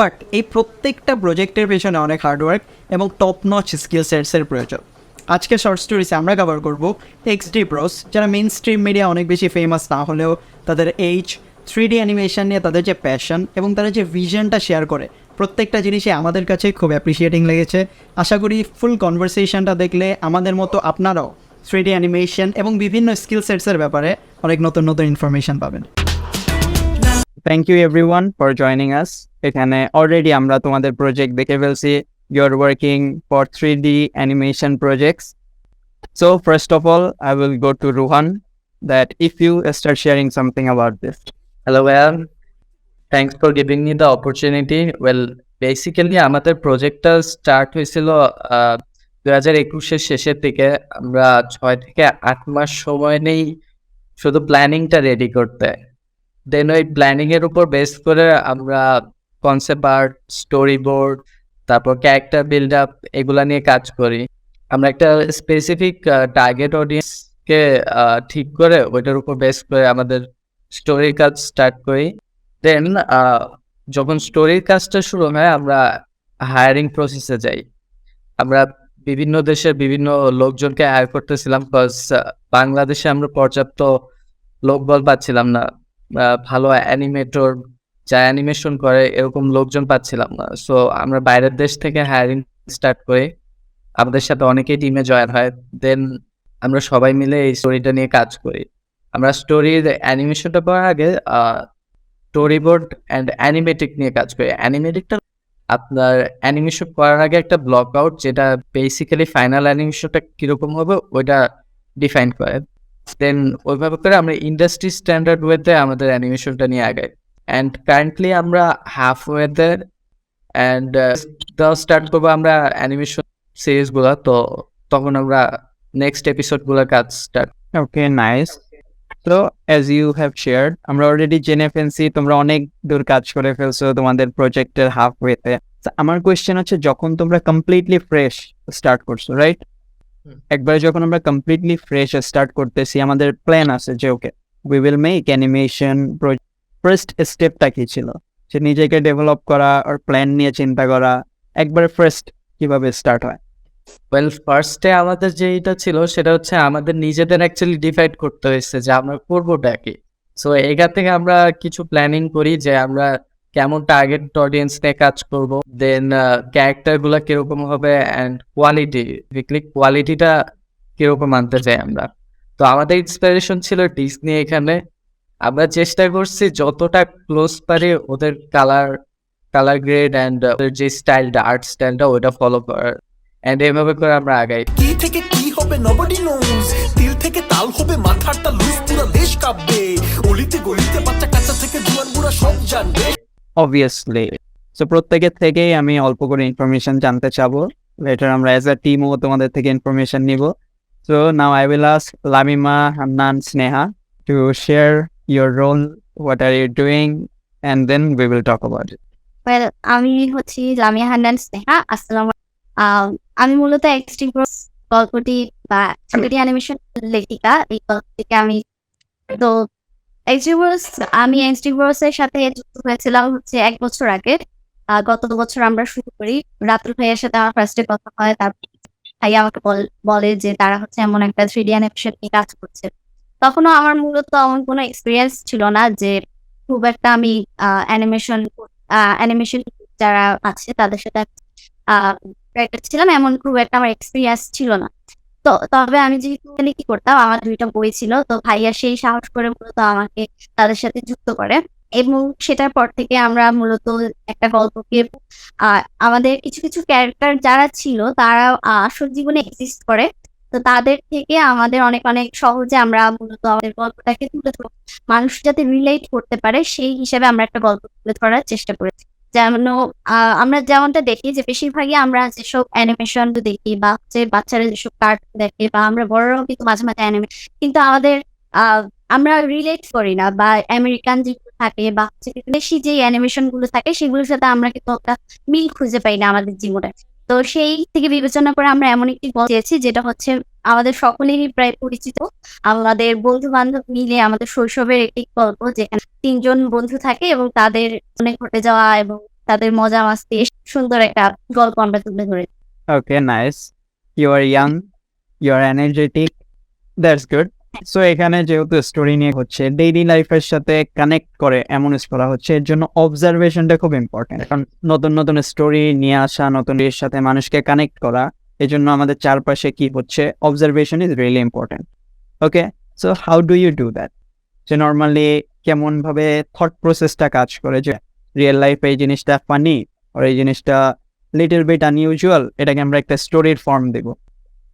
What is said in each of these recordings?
But এই প্রত্যেকটা প্রজেক্টের পেছনে অনেক হার্ডওয়ার্ক এবং টপ নচ স্কিল সেটসের প্রয়োজন। আজকে শর্ট স্টোরিসে আমরা কভার করব এক্সডি ব্রোস যারা মেন স্ট্রিম মিডিয়া অনেক বেশি ফেমাস না হলেও তাদের এইচ থ্রি ডি অ্যানিমেশন নিয়ে তাদের যে প্যাশন এবং তারা যে ভিশনটা শেয়ার করে, প্রত্যেকটা জিনিসই আমাদের কাছে খুব অ্যাপ্রিসিয়েটিং লেগেছে। আশা করি ফুল কনভারসেশনটা দেখলে আমাদের মতো আপনারাও থ্রি ডি অ্যানিমেশন এবং বিভিন্ন স্কিল সেটসের ব্যাপারে অনেক নতুন নতুন ইনফরমেশন পাবেন। Thank you everyone for joining us এখানে অলরেডি আমরা তোমাদের প্রজেক্ট দেখে ফেলছি। You are working for three D animation projects so first of all I will go to Ruhan that if you start sharing something about this Hello, well, thanks for giving me the opportunity. Well, basically আমাদের প্রজেক্টটা start হয়েছিল দু হাজার একুশের শেষের দিকে। আমরা ছয় থেকে আট মাস সময় নেই শুধু প্ল্যানিংটা রেডি করতে। দেন ওই প্ল্যানিংয়ের উপর বেস করে আমরা কনসেপ্ট আর্ট স্টোরি বোর্ড তারপর ক্যারেক্টার বিল্ড আপ এগুলা নিয়ে কাজ করি। আমরা একটা স্পেসিফিক টার্গেট অডিয়েন্সকে ঠিক করে ওইটার উপর বেস করে আমাদের স্টোরির কাজ স্টার্ট করি। দেন যখন স্টোরির কাজটা শুরু হয়, আমরা হায়ারিং প্রসেসে যাই। আমরা বিভিন্ন দেশের বিভিন্ন লোকজনকে হায়ার করতেছিলাম বিকজ বাংলাদেশে আমরা পর্যাপ্ত লোকবল পাচ্ছিলাম না। ভালো অ্যানিমেটর যা অ্যানিমেশন করে, এরকম লোকজন পাচ্ছিলাম না। সো আমরা বাইরের দেশ থেকে হায়ারিং স্টার্ট করি। আমাদের সাথে অনেকেই টিমে জয়েন হয়। দেন আমরা সবাই মিলে এই স্টোরিটা নিয়ে কাজ করি। আমরা স্টোরির অ্যানিমেশনটা করার আগে স্টোরি বোর্ড অ্যান্ড অ্যানিমেটিক নিয়ে কাজ করি। অ্যানিমেটিকটা আপনার অ্যানিমেশন করার আগে একটা ব্লক আউট যেটা বেসিক্যালি ফাইনাল অ্যানিমেশনটা কীরকম হবে, ওইটা ডিফাইন করে। দেন ওইভাবে করে আমরা ইন্ডাস্ট্রি স্ট্যান্ডার্ড ওয়েতে আমাদের অ্যানিমেশনটা নিয়ে আগাই। অ্যান্ড কারেন্টলি আমরা হাফ ওয়েতে অ্যান্ড স্টার্ট করব আমরা অ্যানিমেশন সিরিজগুলো তো তখন আমরা নেক্সট এপিসোডগুলোর কাজ স্টার্ট ওকে নাইস তো অ্যাজ ইউ হ্যাভ শেয়ার্ড আমরা অলরেডি জেনে ফেলছি তোমরা অনেক দূর কাজ করে ফেলছো তোমাদের প্রজেক্টের হাফ ওয়েতে আমার কোয়েশ্চেন হচ্ছে যখন তোমরা কমপ্লিটলি ফ্রেশ স্টার্ট করছ রাইট। একবারে যখন আমরা কমপ্লিটলি ফ্রেশ স্টার্ট করতেছি আমাদের প্ল্যান আছে যে okay we will make animation first স্টেপটা কি ছিল? সে নিজেকে ডেভেলপ করা আর প্ল্যান নিয়ে চিন্তা করা, একবারে ফার্স্ট কীভাবে স্টার্ট হয়? ওয়েল ফার্স্টে আমাদের যেটা ছিল, সেটা হচ্ছে আমাদের নিজেদের অ্যাকচুয়ালি ডিভাইড করতে হয়েছে যে আমরা করবোটা কি। সো এখান থেকে আমরা কিছু প্ল্যানিং করি যে আমরা কেমন টার্গেট অডিয়েন্স নিয়ে কাজ করব। দেন ক্যারেক্টারগুলা কীরকম হবে অ্যান্ড কোয়ালিটি উইকলি কোয়ালিটিটা কীরকম আনতে চাই আমরা। তো আমাদের ইন্সপিরেশন ছিল ডিসনি এখানে। আমরা চেষ্টা করছি যতটা ক্লোজ পারি ওদের কালার কালার গ্রেড অ্যান্ড ওদের যে স্টাইলটা আর্ট স্টাইলটা ওইটা ফলো করার। অ্যান্ড এভাবে করে আমরা আগাই। কি থেকে কি হবে নবডি নোজ তিল থেকে তাল হবে মাথাটা লুজ পুরো দেশ কাঁপবে। অলিতে গলিতে বাচ্চা কাচ্চা থেকে জুয়ান বুড়া সব জানবে। অবভিয়াসলি সো প্রত্যেকের থেকেই আমি অল্প করে ইনফরমেশন জানতে চাবো। লেটার আমরা অ্যাজ আ টিমও তোমাদের থেকে ইনফরমেশন নিব। So now I will ask Lamima Hannan Sneha to share your role what are you doing and then we will talk about it well আমি হচ্ছি লামিয়া হান্নান স্নেহা, আসসালাম আমি মূলত এক্সট্রি ব্রোস গল্পটি বা ছবিটি অ্যানিমেশন লেখিকা, এই গল্প থেকে আমি তো এক্সট্রি ব্রোস আমি এক্সট্রি ব্রোস এর সাথে যুক্ত হয়েছিলাম হচ্ছে এক বছর আগে। গত বছর আমরা শুরু করি। রাতুল ভাইয়ের সাথে আমার ফার্স্টে কথা হয় তারপর ভাই আমাকে বল- যে তারা হচ্ছে এমন একটা থ্রি অ্যানিমেশন নিয়ে কাজ করছে। তখনও আমার মূলত আমার কোনো এক্সপিরিয়েন্স ছিল না যে খুব একটা আমি অ্যানিমেশন অ্যানিমেশন যারা আছে তাদের সাথে ছিলাম, এমন খুব একটা আমার এক্সপিরিয়েন্স ছিল না। তো তবে আমি যেহেতু কি করতাম, আমার দুইটা বই ছিল, তো ভাইয়া সেই সাহস করে মূলত আমাকে তাদের সাথে যুক্ত করে এবং সেটার পর থেকে আমরা মূলত একটা গল্পকে আমাদের কিছু কিছু ক্যারেক্টার যারা ছিল তারা আসল জীবনে এক্সিস্ট করে। তো তাদের থেকে আমাদের অনেক অনেক সহজে আমরা মূলত আমাদের গল্পটাকে তুলে ধরবো। মানুষ যাতে রিলেট করতে পারে, সেই হিসেবে আমরা একটা গল্প তুলে ধরার চেষ্টা করেছি। যেমন আমরা যেমনটা দেখি যে বেশিরভাগই আমরা যেসব অ্যানিমেশন দেখি বা হচ্ছে বাচ্চারা যেসব কার্টুন দেখে বা আমরা বড়রাও কিন্তু মাঝে মাঝে অ্যানিমে কিন্তু আমাদের আমরা রিলেট করি না বা আমেরিকান যেগুলো থাকে বা বেশি যে অ্যানিমেশনগুলো থাকে, সেগুলোর সাথে আমরা কিন্তু মিল খুঁজে পাই না আমাদের জীবনে। তো সেই থেকে বিবেচনা করে আমরা এমন একটি গল্প চেয়েছি যেটা হচ্ছে আমাদের সকলেরই প্রায় পরিচিত। আমাদের বন্ধু বান্ধব মিলে আমাদের শৈশবের একটি গল্প, যেখানে তিনজন বন্ধু থাকে এবং তাদের মনে ঘটে যাওয়া এবং তাদের মজা মাস্তি সুন্দর একটা গল্প আমরা তুলে ধরেছি। Okay nice you are young you are energetic that's good so এখানে যেহেতু স্টোরি নিয়ে হচ্ছে ডেইলি লাইফের সাথে কানেক্ট করে এমন করা হচ্ছে, এর জন্য অবজারভেশনটা খুব ইম্পর্টেন্ট এখন নতুন নতুন স্টোরি নিয়ে আসা, নতুন এর সাথে মানুষকে কানেক্ট করা এই জন্য আমাদের চারপাশে কি হচ্ছে observation is really important okay so how do you do that যে নর্মালি কেমন ভাবে থট প্রসেসটা কাজ করে, যে রিয়েল লাইফে এই জিনিসটা ফানি আর এই জিনিসটা লিটল বিট আনইউজুয়াল এটাকে আমরা একটা স্টোরির ফর্ম দেব।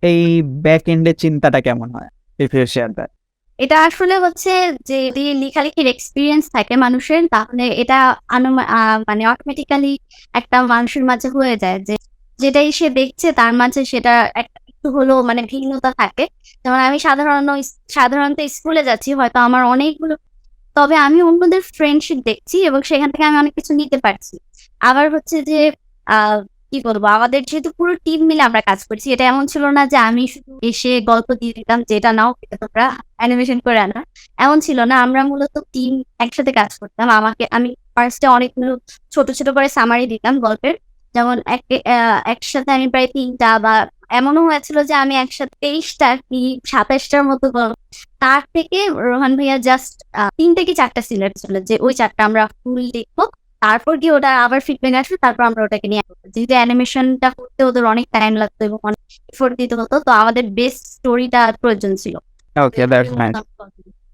এই ব্যাক এন্ডের চিন্তাটা কেমন হয়? ইউ শেয়ার দ্যাট এটা আসলে হচ্ছে যে যদি লেখালেখির এক্সপিরিয়েন্স থাকে মানুষের, তাহলে এটা মানে অটোমেটিক্যালি একটা মানুষের মাঝে হয়ে যায় যে যেটাই সে দেখছে তার মাঝে সেটা এক- একটু হলেও মানে ভিন্নতা থাকে। যেমন আমি সাধারণ, সাধারণত স্কুলে যাচ্ছি, হয়তো আমার অনেকগুলো, তবে আমি অন্যদের ফ্রেন্ডশিপ দেখছি এবং সেখান থেকে আমি অনেক কিছু নিতে পারছি। আবার হচ্ছে যে আহ কি বলব? আমাদের যেহেতু পুরো টিম মিলে আমরা কাজ করছি, এটা এমন ছিল না যে আমি শুধু এসে গল্প দিয়ে দিতাম, যেটা নাও এটা তোমরা অ্যানিমেশন করে আনা। এমন ছিল না, আমরা মূলত টিম একসাথে কাজ করতাম। আমাকে, আমি ফার্স্টে অনেকগুলো ছোট ছোট করে সামারি দিতাম গল্পের। যেমন একসাথে আমি প্রায় তিনটা বা এমনও হয়েছিল যে আমি একসাথে তেইশটা কি, সাতাশটার মতো গল্প। তার থেকে রোহান ভাইয়া জাস্ট তিনটে কি চারটা সিলেক্ট ছিল যে ওই চারটা আমরা ফুল দেখব। তারপর কি ওটা আবার ফিডব্যাক আসবে তারপর আমরা ওটাকে নিয়ে আসব। যেহেতু অ্যানিমেশনটা করতে ওদের অনেক টাইম লাগতো এবং অনেক এফোর্ট দিতে হতো তো আমাদের বেস্ট স্টোরিটা প্রয়োজন ছিল। ওকে দ্যাটস নাইস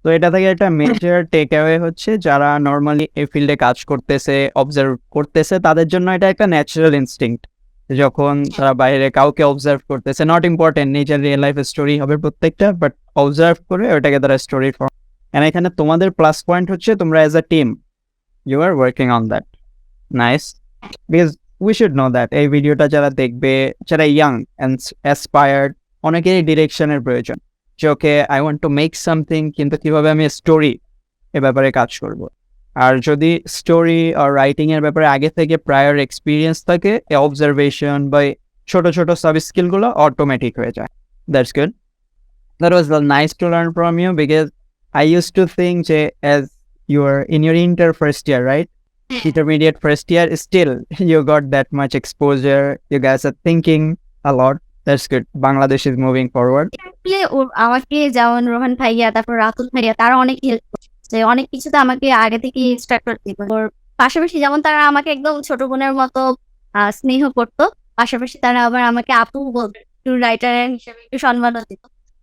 তো এটা থেকে একটা মেজর টেক অ্যাওয়ে হচ্ছে যারা নর্মালি এই ফিল্ডে কাজ করতেছে অবজার্ভ করতেছে তাদের জন্য এটা একটা ন্যাচারাল ইনস্টিংক্ট যখন তারা বাইরে কাউকে অবজার্ভ করতেছে নট ইম্পর্টেন্ট নিজের রিয়েল লাইফ স্টোরি হবে প্রত্যেকটা বাট অবজার্ভ করে ওটাকে তারা স্টোরি ফর্ম এখানে তোমাদের প্লাস পয়েন্ট হচ্ছে তোমরা as a team you are working on that nice because we should know that এই ভিডিওটা যারা দেখবে, যারা ইয়াং অ্যান্ড অ্যাসপায়ার্ড অনেকেরই ডিরেকশনের প্রয়োজন। যে okay I want to make something কিন্তু কীভাবে আমি স্টোরি এ ব্যাপারে কাজ করব? আর যদি স্টোরি আর রাইটিং এর ব্যাপারে আগে থেকে প্রায়র এক্সপিরিয়েন্স থাকে অবজারভেশন বা এই ছোট ছোট সাব স্কিলগুলো অটোমেটিক হয়ে যায়। That's good that was nice to learn from you because I use to think যে as you are in your inter first year right intermediate first year still you got that much exposure. You guys are thinking a lot. That's good. Bangladesh is moving forward. আসলে আমাকে যেমন রোহান ভাইয়া তারপর রাতুল ভাইয়া তারা অনেক help করছে। অনেক কিছুতে আমাকে আগে থেকে ইনস্ট্রাক্টর দিত ওর পাশাপাশি যেমন তারা আমাকে একদম ছোট বোনের মতো স্নেহ করতো। পাশাপাশি তারা আবার আমাকে আপু বলতো একটু রাইটার হিসেবে একটু সম্মানও দিত।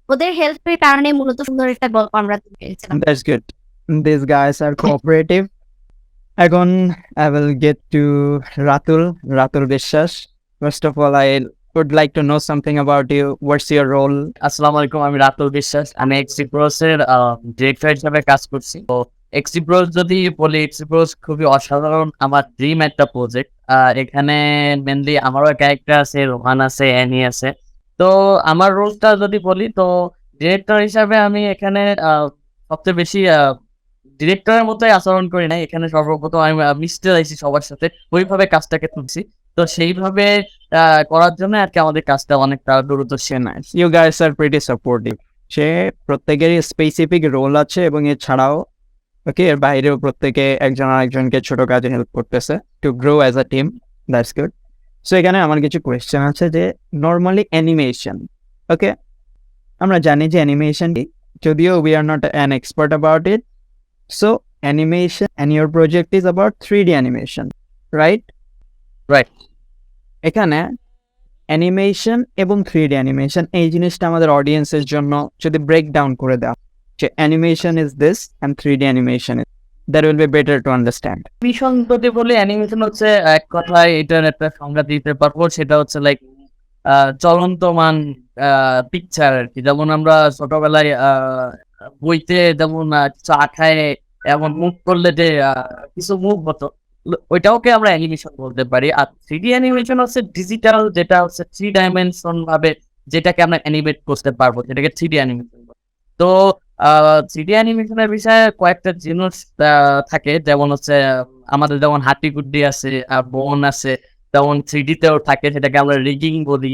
ওদের হেল্পের কারণে মূলত সুন্দর একটা গল্প আমরা পেরেছিলাম That's good. These guys are cooperative. Again, I will get to Ratul, Ratul Vishwas. First of all, I would like to know something about you. What's your role? আসসালামু আলাইকুম আমি রাতুল বিশ্বাস আমি এক্সিপ্রোস এর ডিরেক্টর হিসেবে কাজ করছি তো এক্সিপ্রোস যদি বলি এক্সিপ্রোস খুবই অসাধারণ আমার ড্রিম একটা প্রজেক্ট এখানে মেনলি আমারও ক্যারেক্টার আছে রোহান আছে অ্যানি আছে তো আমার রোলটা যদি বলি তো ডিরেক্টর হিসাবে আমি এখানে সবচেয়ে বেশি ডিরেক্টরের মতোই আচরণ করি নাই। এখানে সর্বপ্রথম আমি মিশতে চাইছি সবার সাথে। ওইভাবে কাজটাকে তুলছি। তো সেইভাবে করার জন্য আর কি আমাদের কাজটা অনেকটা দ্রুত সে নাই You guys are pretty supportive. সে প্রত্যেকেরই স্পেসিফিক রোল আছে এবং এছাড়াও ওকে এর বাইরেও প্রত্যেকে একজন আরেকজনকে ছোট কাজে হেল্প করতেছে to grow as a team that's good so এখানে আমার কিছু কোয়েশ্চেন আছে যে নর্মালি অ্যানিমেশন ওকে আমরা জানি যে অ্যানিমেশন যদিও we are not an expert about it animation and your project is about three D animation right Right. এখানে অ্যানিমেশন এবং থ্রি ডি অ্যানিমেশন এই জিনিসটা আমাদের অডিয়েন্সের জন্য যদি ব্রেক ডাউন করে দেওয়া যে animation is this and three D animation is that will be better to understand যদি বলি অ্যানিমেশন হচ্ছে এক কথায় এটার একটা সংজ্ঞা দিতে পারব সেটা হচ্ছে লাইক চলন্তমান পিকচার আর কি যেমন আমরা ছোটবেলায় বইতে যেমন কিছু আঁকায় এমন মুভ করলে যে কিছু মুভ হতো, ওইটাওকে আমরা অ্যানিমেশন বলতে পারি। আর থ্রি অ্যানিমেশন হচ্ছে ডিজিটাল যেটা হচ্ছে থ্রি ডাইমেনশন ভাবে যেটাকে আমরা অ্যানিমেট করতে পারব, যেটাকে থ্রি অ্যানিমেশন তো থ্রি ডি অ্যানিমেশনের বিষয়ে কয়েকটা জিনিস থাকে। যেমন হচ্ছে, আমাদের যেমন হাতি গুড্ডি আছে, আর বোন আছে যেমন থ্রি তেও থাকে সেটাকে আমরা রিগিং বলি।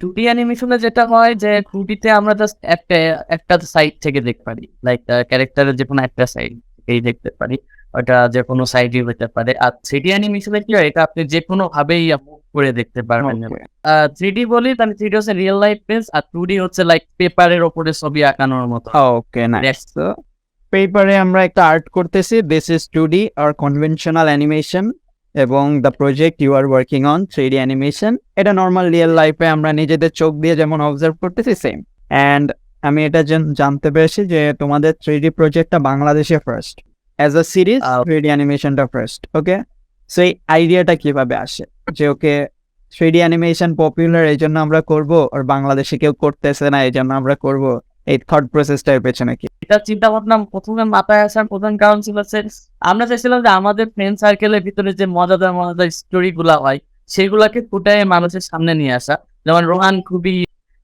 টু ডি অ্যানিমেশনে যেটা হয় যে টু তে আমরা জাস্ট একটা একটা সাইড থেকে দেখতে পারি। লাইক ক্যারেক্টারের যে কোনো একটা সাইড থেকেই দেখতে পারি। ওটা যে কোনো সাইডে হতে পারে। আর থ্রিডি অ্যানিমেশনে কি হয় এটা আপনি যে কোনো ভাবেই করে দেখতে পারবেন থ্রি ডি বলি তাহলে থ্রি ডি হচ্ছে রিয়েল লাইফ বেস আর টু ডি হচ্ছে লাইক পেপারের ওপরে ছবি আঁকানোর মতো। ওকে নাইস পেপারে আমরা একটা আর্ট করতেছি this is two D are conventional animation এবং the project you are working on three D animation এটা নর্মাল রিয়েল লাইফে আমরা নিজেদের চোখ দিয়ে যেমন অবজার্ভ করতেছি সেম অ্যান্ড আমি এটা জান- জানতে পেরেছি যে তোমাদের থ্রি ডি প্রজেক্টটা বাংলাদেশে first as a series three D অ্যানিমেশনটা first okay so এই আইডিয়াটা কীভাবে আসে? যে okay three D animation popular এই জন্য আমরা করব আর বাংলাদেশে কেউ করতেছে না এই জন্য আমরা করব এই থট প্রসেসটার পেছনে কি? এটা চিন্তা ভাবনা প্রথমে মাথায় আসার প্রধান কারণ ছিল যে আমরা চাইছিলাম যে আমাদের ফ্রেন্ড সার্কেলের ভিতরে যে মজাদার মজাদার স্টোরি গুলা হয় সেগুলাকে ফুটায় মানুষের সামনে নিয়ে আসা। যেমন রোহান খুবই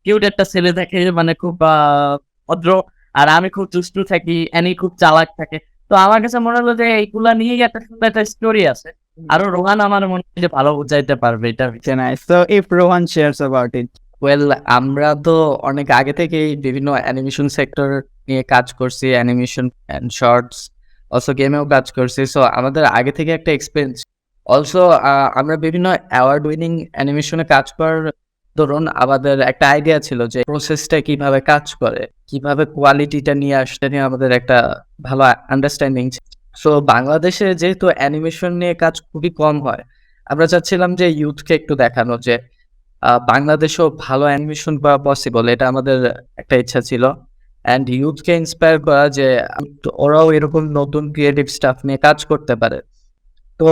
কিউট একটা ছেলে থাকে মানে খুব আহ, ভদ্র আর আমি খুব দুষ্টু থাকি অ্যানি খুব চালাক থাকে। তো আমার কাছে মনে হলো যে এইগুলা নিয়েই একটা সুন্দর একটা স্টোরি আছে। আরও রোহান আমার মনে হয় যে ভালো বুঝাইতে পারবে এটা nice so if Rohan shares about it well আমরা তো অনেক আগে থেকেই বিভিন্ন অ্যানিমেশন সেক্টর নিয়ে কাজ করছি অ্যানিমেশন অ্যান্ড শর্টস অলসো গেমেও কাজ করছি। সো আমাদের আগে থেকে একটা এক্সপিরিয়েন্স অলসো আমরা বিভিন্ন অ্যাওয়ার্ড উইনিং অ্যানিমেশনে কাজ করার ধরুন আমাদের একটা আইডিয়া ছিল যে প্রসেসটা কীভাবে কাজ করে, কীভাবে কোয়ালিটিটা নিয়ে আসতে নিয়ে আমাদের একটা ভালো আন্ডারস্ট্যান্ডিং সো বাংলাদেশে যেহেতু অ্যানিমেশন নিয়ে কাজ খুবই কম হয়, আমরা চাচ্ছিলাম যে ইউথকে একটু দেখানো, যে বাংলাদেশেও ভালো অ্যানিমেশন করা পসিবল এটা আমাদের একটা ইচ্ছা ছিল। অ্যান্ড ইউথকে ইন্সপায়ার করা যে, ওরাও এরকম নতুন ক্রিয়েটিভ স্টাফ নিয়ে কাজ করতে পারে। তো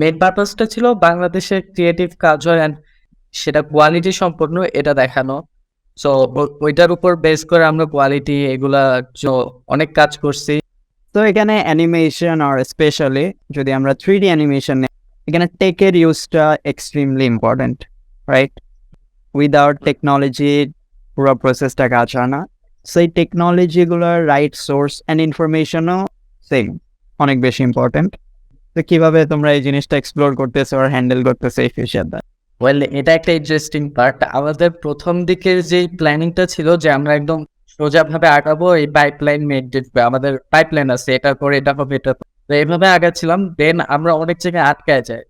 মেন পারপাসটা ছিল বাংলাদেশের ক্রিয়েটিভ কাজ হয় অ্যান্ড সেটা কোয়ালিটি সম্পন্ন, এটা দেখানো। সো ওইটার উপর বেস করে আমরা কোয়ালিটি এগুলা অনেক কাজ করছি। তো এখানে অ্যানিমেশন আর স্পেশালি যদি আমরা থ্রি ডি অ্যানিমেশন এখানে টেকের ইউজটা extremely important right without technology পুরো প্রসেসটা কাজ হয় না। সেই টেকনোলজিগুলোর রাইট সোর্স অ্যান্ড ইনফরমেশনও সেম অনেক বেশি ইম্পর্টেন্ট তো কীভাবে তোমরা এই জিনিসটা এক্সপ্লোর করতেছো আর হ্যান্ডেল করতেছো এই ফিউচারটা ওয়েল এটা একটা ইন্টারেস্টিং পার্ট আমাদের প্রথম দিকের যে প্ল্যানিংটা ছিল যে আমরা একদম সোজাভাবে আগাবো, এই পাইপলাইন মেনটেন আমাদের পাইপলাইন আছে, এটা করে এটা হবে, এটা তো এইভাবে আগাচ্ছিলাম। দেন আমরা অনেক জায়গায় আটকায় যাই।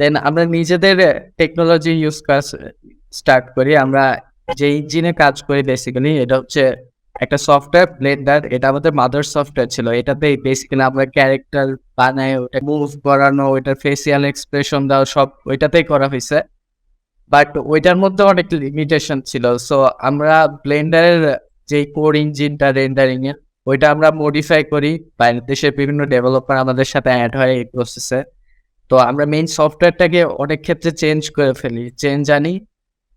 দেন আমরা নিজেদের টেকনোলজি ইউজ করা স্টার্ট করি। আমরা যে ইঞ্জিনে কাজ করি বেসিক্যালি এটা হচ্ছে একটা সফটওয়্যার ব্লেন্ডার এটা আমাদের মাদার সফটওয়্যার ছিল। এটাতে বেসিক্যালি আমরা ক্যারেক্টার বানাই, ওটা মুভ করানো ওইটার ফেসিয়াল এক্সপ্রেশন দেওয়া, সব ওইটাতেই করা হয়েছে। বাট ওইটার মধ্যে অনেক লিমিটেশন ছিল। সো আমরা ব্লেন্ডারের যে কোর ইঞ্জিনটা রেন্ডারিং এর, ওইটা আমরা মডিফাই করি। বাইরের দেশের বিভিন্ন ডেভেলপার আমাদের সাথে অ্যাড হয় এই প্রসেসে তো আমরা মেইন সফটওয়্যারটাকে অনেক ক্ষেত্রে চেঞ্জ করে ফেলি। চেঞ্জ আনি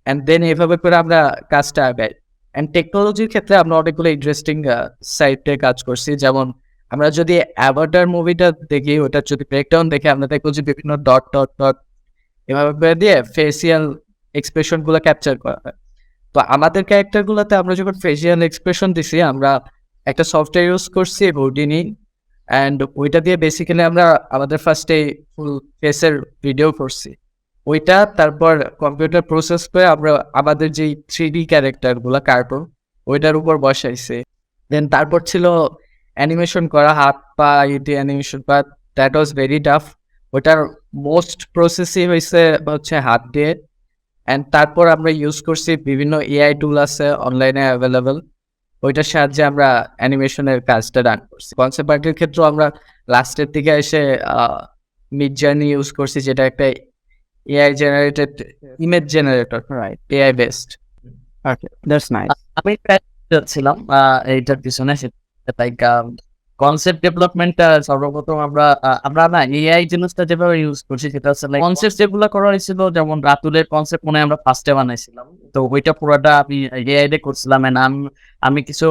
অ্যান্ড দেন এভাবে করে আমরা কাজটা আগাই। অ্যান্ড টেকনোলজির ক্ষেত্রে আমরা অনেকগুলো ইন্টারেস্টিং সাইটে কাজ করছি। যেমন আমরা যদি অ্যাভাটার মুভিটা দেখি, ওটার যদি ব্রেকডাউন দেখে, আমরা দেখব যে বিভিন্ন ডট ডট ডট এভাবে করে দিয়ে ফেসিয়াল এক্সপ্রেশনগুলো ক্যাপচার করা হয়। তো আমাদের ক্যারেক্টার গুলোতে আমরা যখন ফেসিয়াল এক্সপ্রেশন দিছি, আমরা একটা সফটওয়্যার ইউজ করছি হোডিনি অ্যান্ড ওইটা দিয়ে বেসিক্যালি আমরা আমাদের ফার্স্টে ফুল ফেসের ভিডিও করছি। ওইটা, তারপর কম্পিউটার প্রসেস করে আমরা আমাদের যেই থ্রি ডি ক্যারেক্টারগুলা কার্টুন ওইটার উপর বসাইছে। দেন তারপর ছিল অ্যানিমেশন করা, হাত পা ইটি অ্যানিমেশন করা দ্যাট ওয়াজ ভেরি টাফ ওটার মোস্ট প্রসেসই হয়েছে হচ্ছে হাত দিয়ে। অ্যান্ড তারপর আমরা ইউজ করছি বিভিন্ন এআই টুল আছে অনলাইনে অ্যাভেলেবল ওইটার সাহায্যে আমরা অ্যানিমেশনের কাজটা রান করছি। কনসেপ্ট আর্টের ক্ষেত্রেও আমরা লাস্টের দিকে এসে মিড জার্নি ইউজ করছি, যেটা একটা AI generated image generator right AI based. Okay, that's nice. আমি ছিলাম এইটার পিছনে লাইক কনসেপ্ট ডেভেলপমেন্টটা সর্বপ্রথম আমরা আমরা না এআই জিনিসটা যেভাবে ইউজ করছি সেটা হচ্ছে লাইক কনসেপ্ট যেগুলো করা হয়েছিল, যেমন রাতুলের কনসেপ্ট মনে আমরা ফার্স্টে বানাইছিলাম। তো ওইটা পুরোটা আমি এআই দিয়ে করছিলাম and আমি আমি কিছু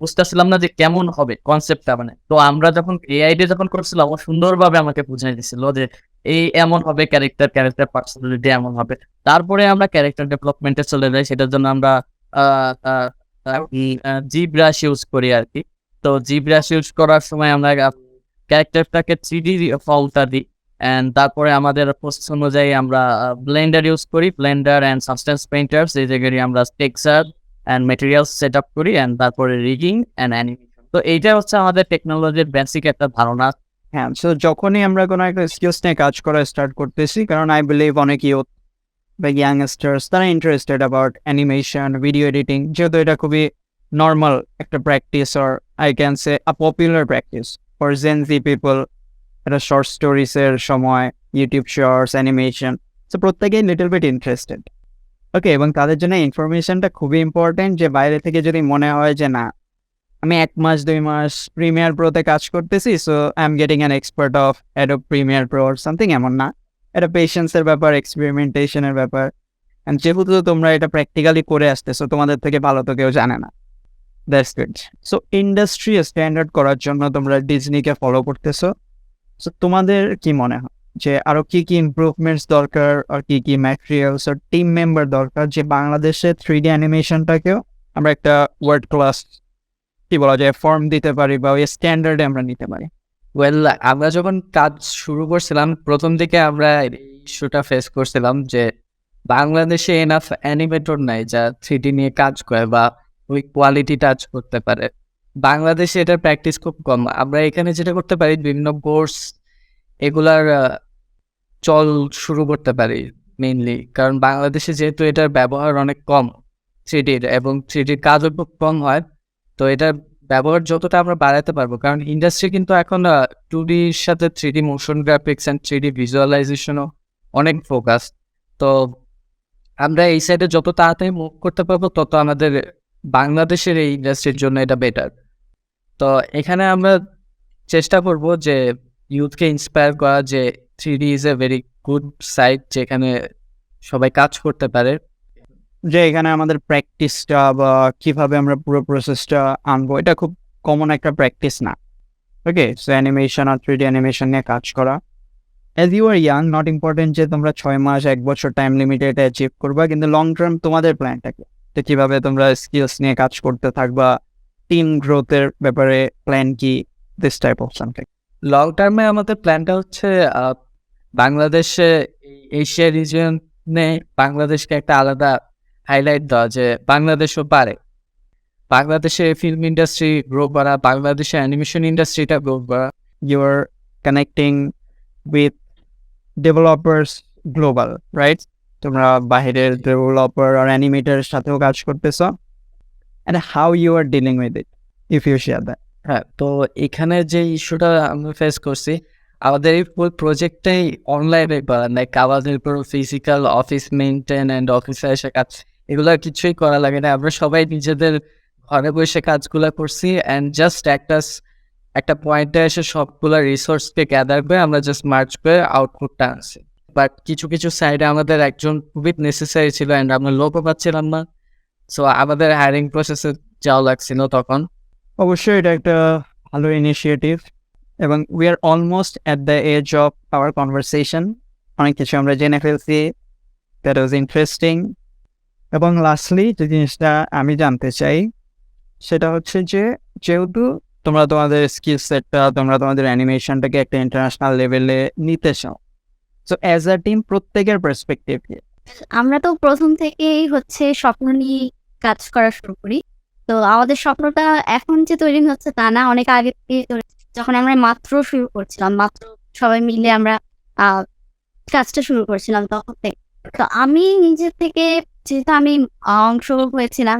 বুঝতেছিলাম না যে কেমন হবে কনসেপ্টটা মানে। তো আমরা যখন এআই দিয়ে যখন করছিলাম, ও সুন্দরভাবে আমাকে বুঝাই দিছিল যে এই এমন হবে ক্যারেক্টার ক্যারেক্টার পার্সোনালিটি এমন হবে। তারপরে আমরা ক্যারেক্টার ডেভেলপমেন্টে চলে যাই, সেটার জন্য আমরা জি ব্রাশ ইউজ করি আর কি। তো জি ব্রাশ ইউজ করার সময় আমরা ক্যারেক্টারটাকে থ্রি ডি ফলটা দিই অ্যান্ড তারপরে আমাদের প্রসেস অনুযায়ী আমরা ব্লেন্ডার ইউজ করি ব্লেন্ডার অ্যান্ড সাবস্টেন্স পেইন্টার্স এই জায়গায় আমরা texture and materials set up করি অ্যান্ড তারপরে রিগিং অ্যান্ড অ্যানিমেশন তো এইটা হচ্ছে আমাদের টেকনোলজির বেসিক একটা ধারণা। হ্যাঁ সো যখনই আমরা কোনো একটা স্কিলস নিয়ে কাজ করা স্টার্ট করতেছি, কারণ আই বিলিভ অনেক ইউথ বা ইয়াংস্টার্স তারা interested about animation video editing যেহেতু এটা খুবই নর্মাল একটা practice or I can say a popular practice for Gen people এটা শর্ট স্টোরিজের সময় ইউটিউব শর্টস অ্যানিমেশন সো প্রত্যেকেই লিটল বিট ইন্টারেস্টেড ওকে এবং তাদের জন্য ইনফরমেশনটা খুবই ইম্পর্টেন্ট যে বাইরে থেকে যদি মনে হয় যে না, আমি এক মাস, দুই মাস প্রিমিয়ার প্রোতে কাজ করতেছি so I am getting an expert of Adobe Premiere Pro something এমন না। এটা পেশেন্সের ব্যাপার এক্সপেরিমেন্টেশনের ব্যাপার। অ্যান্ড যেহেতু তোমরা এটা প্র্যাকটিক্যালি করে আসতেছো, তোমাদের থেকে ভালো তো কেউ জানে না। That's good so industry standard করার জন্য তোমরা ডিজনিকে ফলো করতেছো। সো তোমাদের কি মনে হয়? যে আরও কি কি ইমপ্রুভমেন্টস দরকার আর কি কি ম্যাটেরিয়ালস আর টিম মেম্বার দরকার? যে বাংলাদেশে থ্রি ডি অ্যানিমেশনটাকেও আমরা একটা ওয়ার্ল্ড ক্লাস কি বলা যায় ফর্ম দিতে পারি বা ওই স্ট্যান্ডার্ডে আমরা নিতে পারি। ওয়েল আমরা যখন কাজ শুরু করছিলাম, প্রথম দিকে আমরা ইস্যুটা ফেস করছিলাম যে বাংলাদেশে এনাফ অ্যানিমেটর নাই যা থ্রি নিয়ে কাজ করে বা ওই কোয়ালিটি টাচ করতে পারে। বাংলাদেশে এটার প্র্যাকটিস খুব কম। আমরা এখানে যেটা করতে পারি, বিভিন্ন কোর্স এগুলার চল শুরু করতে পারি মেইনলি কারণ বাংলাদেশে যেহেতু এটার ব্যবহার অনেক কম থ্রিডির এবং থ্রিডির কাজও খুব কম হয়, তো এটার ব্যবহার যতটা আমরা বাড়াতে পারব। কারণ ইন্ডাস্ট্রি কিন্তু এখন টু ডির সাথে three D motion graphics and three D ভিজুয়ালাইজেশনও অনেক ফোকাস তো আমরা এই সাইডে যত তাড়াতাড়ি মুভ করতে পারব, তত আমাদের বাংলাদেশের এই ইন্ডাস্ট্রির জন্য এটা বেটার তো এখানে আমরা চেষ্টা করব যে ইউথকে ইন্সপায়ার করা যে three D is a very good site যেখানে সবাই কাজ করতে পারে। যে এখানে আমাদের প্র্যাকটিসটা বা কীভাবে আমরা পুরো প্রসেসটা আনব, এটা খুব কমন একটা প্র্যাকটিস না। ওকে সো অ্যানিমেশন আর থ্রি ডি অ্যানিমেশন নিয়ে কাজ করা। As you are young not important যে তোমরা ছয় মাস, এক বছর টাইম লিমিটে এটা অ্যাচিভ করবা, কিন্তু লং টার্ম তোমাদের প্ল্যানটাকে তো কীভাবে তোমরা স্কিলস নিয়ে কাজ করতে থাকবা? টিম গ্রোথের ব্যাপারে প্ল্যান কি? This type of something long টার্মে আমাদের প্ল্যানটা হচ্ছে বাংলাদেশে এশিয়া রিজিয়নে বাংলাদেশকে একটা আলাদা হাইলাইট দেওয়া যে বাংলাদেশও পারে। বাংলাদেশে ফিল্ম ইন্ডাস্ট্রি গ্রো করা বাংলাদেশে অ্যানিমেশন ইন্ডাস্ট্রিটা গ্রো করা। You are connecting with developers global right? তোমরা বাহিরের ডেভেলপার আর অ্যানিমেটার সাথেও কাজ করতেছো? And how you are dealing with it, if you share that? হ্যাঁ তো এখানে যে ইস্যুটা আমরা ফেস করছি, আমাদের এই ফুল প্রজেক্টটাই অনলাইনে করা লাইক আমাদের পুরো ফিজিক্যাল অফিস মেনটেন অ্যান্ড অফিসে এসে কাজ, এগুলো কিছুই করা লাগে না। আমরা সবাই নিজেদের ঘরে বসে কাজগুলো করছি অ্যান্ড জাস্ট একটা একটা পয়েন্টে এসে সবগুলো রিসোর্সকে গ্যাদার করে আমরা জাস্ট মার্চ করে আউটপুটটা আনছি। বাট কিছু কিছু সাইডে আমাদের একজন খুবই নেসেসারি ছিল অ্যান্ড আমরা লোকও পাচ্ছিলাম না। সো আমাদের হায়ারিং প্রসেসে যাওয়া লাগছিল তখন। অবশ্যই এটা একটা ভালো ইনিশিয়েটিভ এবং we are almost at the edge of our conversation অনেক কিছু আমরা জেনে ফেলছি। দ্যাট ওয়াজ ইন্টারেস্টিং এবং লাস্টলি যে জিনিসটা আমি জানতে চাই, সেটা হচ্ছে যে, যেহেতু তোমরা তোমাদের স্কিল সেটটা তোমরা তোমাদের অ্যানিমেশনটাকে একটা ইন্টারন্যাশনাল লেভেলে নিতে চাও সো অ্যাজ আ টিম প্রত্যেকের পার্সপেক্টিভ আমরা তো প্রথম থেকেই হচ্ছে স্বপ্ন নিয়ে কাজ করা শুরু করি। তো আমাদের স্বপ্নটা এখন যে তৈরি হচ্ছে তা না, অনেক আগে যখন আমরা মাত্র শুরু করছিলাম, মাত্র সবাই মিলে আমরা কাজটা শুরু করছিলাম তখন থেকে। তো আমি নিজে থেকে, যেহেতু আমি অংশ হয়েছিলাম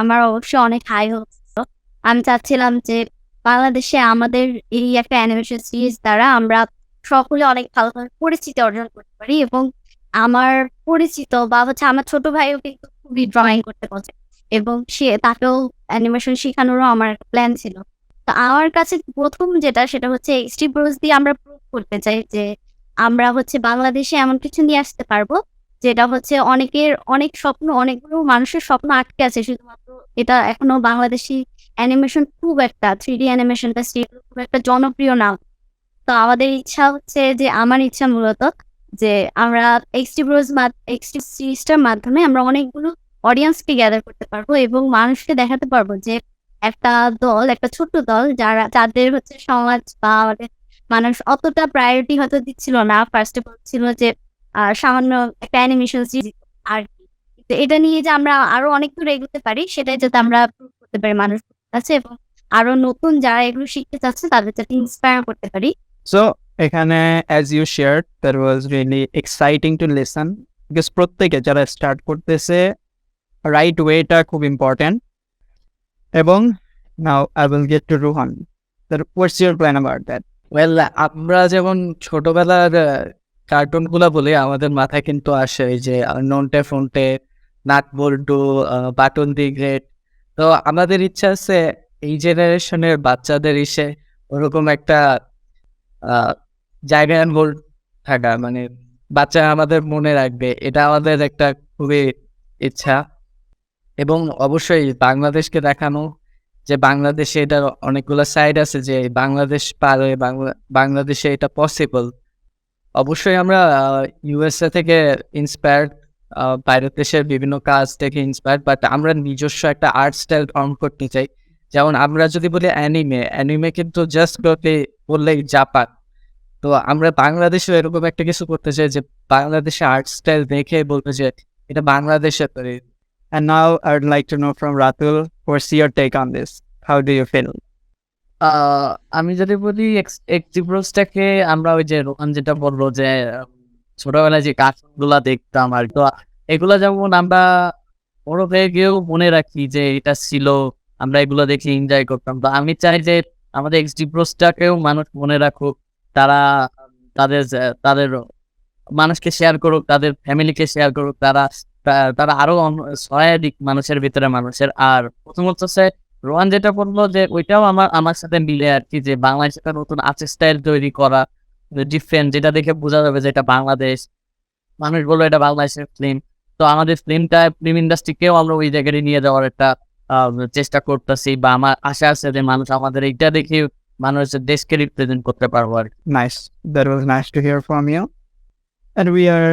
আমার অবশ্যই অনেক হাই হচ্ছিল আমি চাচ্ছিলাম যে বাংলাদেশে আমাদের এই একটা অ্যানিমেশন সিরিজ দ্বারা আমরা সকলে অনেক ভালোভাবে পরিচিতি অর্জন করতে পারি এবং আমার পরিচিত বা হচ্ছে আমার ছোট ভাইও কিন্তু খুবই ড্রয়িং করতে পছন্দ এবং সে তাকেও অ্যানিমেশন শেখানোরও আমার প্ল্যান ছিল। তো আমার কাছে প্রথম যেটা সেটা হচ্ছে এইচডি ব্রোজ দিয়ে আমরা প্রুভ করতে চাই যে আমরা হচ্ছে বাংলাদেশে এমন কিছু নিয়ে আসতে পারব যেটা হচ্ছে অনেকের অনেক স্বপ্ন, অনেকগুলো মানুষের স্বপ্ন আটকে আছে। শুধুমাত্র এটা এখনও বাংলাদেশি অ্যানিমেশন খুব একটা থ্রি ডি অ্যানিমেশনটা খুব একটা জনপ্রিয় না। তো আমাদের ইচ্ছা হচ্ছে যে, আমার ইচ্ছা মূলত যে, আমরা এক্সটি ব্রোজ এক্সটি সিরিজটার মাধ্যমে আমরা অনেকগুলো অডিয়েন্সকে গ্যাদার করতে পারব এবং মানুষকে দেখাতে পারব যে, একটা দল, একটা ছোট্ট দল যারা, যাদের হচ্ছে সমাজ বা আমাদের মানুষ অতটা প্রায়োরিটি হয়তো দিচ্ছিল না। ফার্স্ট অফ অল ছিল যে সামান্য একটা অ্যানিমেশন আর তো এটা নিয়ে যে আমরা আরও অনেক দূর এগোতে পারি, সেটাই যাতে আমরা prove করতে পারি মানুষের কাছে এবং আরও নতুন যারা এগুলো শিখতে চাচ্ছে, তাদের যাতে ইন্সপায়ার করতে পারি। সো এখানে as you share that was really exciting to listen because প্রত্যেকে যারা স্টার্ট করতেছে রাইট ওয়েটা খুব ইম্পর্ট্যান্ট এবং now I will get to Ruhan that what's your plan about that well আমরা যেমন ছোটবেলার কার্টুনগুলা বলি, আমাদের মাথায় কিন্তু আসে যে নন্টে ফন্টে নাট বল্টু বাটন দি গ্রেট। তো আমাদের ইচ্ছা আছে, এই জেনারেশনের বাচ্চাদের এসে ওরকম একটা জায়গায় হোল্ড থাকা মানে বাচ্চা আমাদের মনে রাখবে, এটা আমাদের একটা খুবই ইচ্ছা। এবং অবশ্যই বাংলাদেশকে দেখানো, যে বাংলাদেশে এটার অনেকগুলো সাইড আছে যে বাংলাদেশ পারে, বাংলা, বাংলাদেশে এটা পসিবল অবশ্যই আমরা ইউএসএ থেকে ইন্সপায়ার্ড বাইরের দেশের বিভিন্ন কাজ থেকে ইন্সপায়ার্ড বাট আমরা নিজস্ব একটা আর্ট স্টাইল ফর্ম করতে চাই। যেমন আমরা যদি বলি অ্যানিমে অ্যানিমে কিন্তু জাস্ট বললেই জাপান তো আমরা বাংলাদেশেও এরকম একটা কিছু করতে চাই যে বাংলাদেশে আর্ট স্টাইল দেখে বলতে যে এটা বাংলাদেশে তৈরি And now I would like to know from Ratul, what's your take on this? How do you feel? আমি যদি বলি এক্সিপ্রোসটাকে আমরা ওই যে রোহান যেটা বলল যে ছোটবেলায় যে কার্টুনগুলা দেখতাম আর। তো এগুলা যেমন আমরা বড় হয়ে গিয়েও মনে রাখি যে এটা ছিল আমরা এগুলো দেখে এনজয় করতাম। তো আমি চাই যে আমাদের এক্সিপ্রোসটাকেও মানুষ মনে রাখুক, তারা তাদের তাদের মানুষকে শেয়ার করুক, তাদের ফ্যামিলিকে শেয়ার করুক, তারা তারা আরও সহায়ক মানুষের ভিতরে মানুষের। আর প্রথমত হচ্ছে রোহান যেটা বলল যে ওইটাও আমার আমার সাথে মিলে আর কি, যে বাংলাদেশে একটা নতুন আর্ট স্টাইল তৈরি করা ডিফারেন্ট যেটা দেখে বোঝা যাবে যে এটা বাংলাদেশ। মানুষ বলল এটা বাংলাদেশের ফিল্ম তো আমাদের ফিল্মটা ফিল্ম ইন্ডাস্ট্রিকেও আমরা ওই জায়গায় নিয়ে যাওয়ার একটা চেষ্টা করতেছি বা আমার আশা আছে যে মানুষ আমাদের এটা দেখে মানুষ দেশকে রিপ্রেজেন্ট করতে পারব আর nice that was nice to to hear you. And we are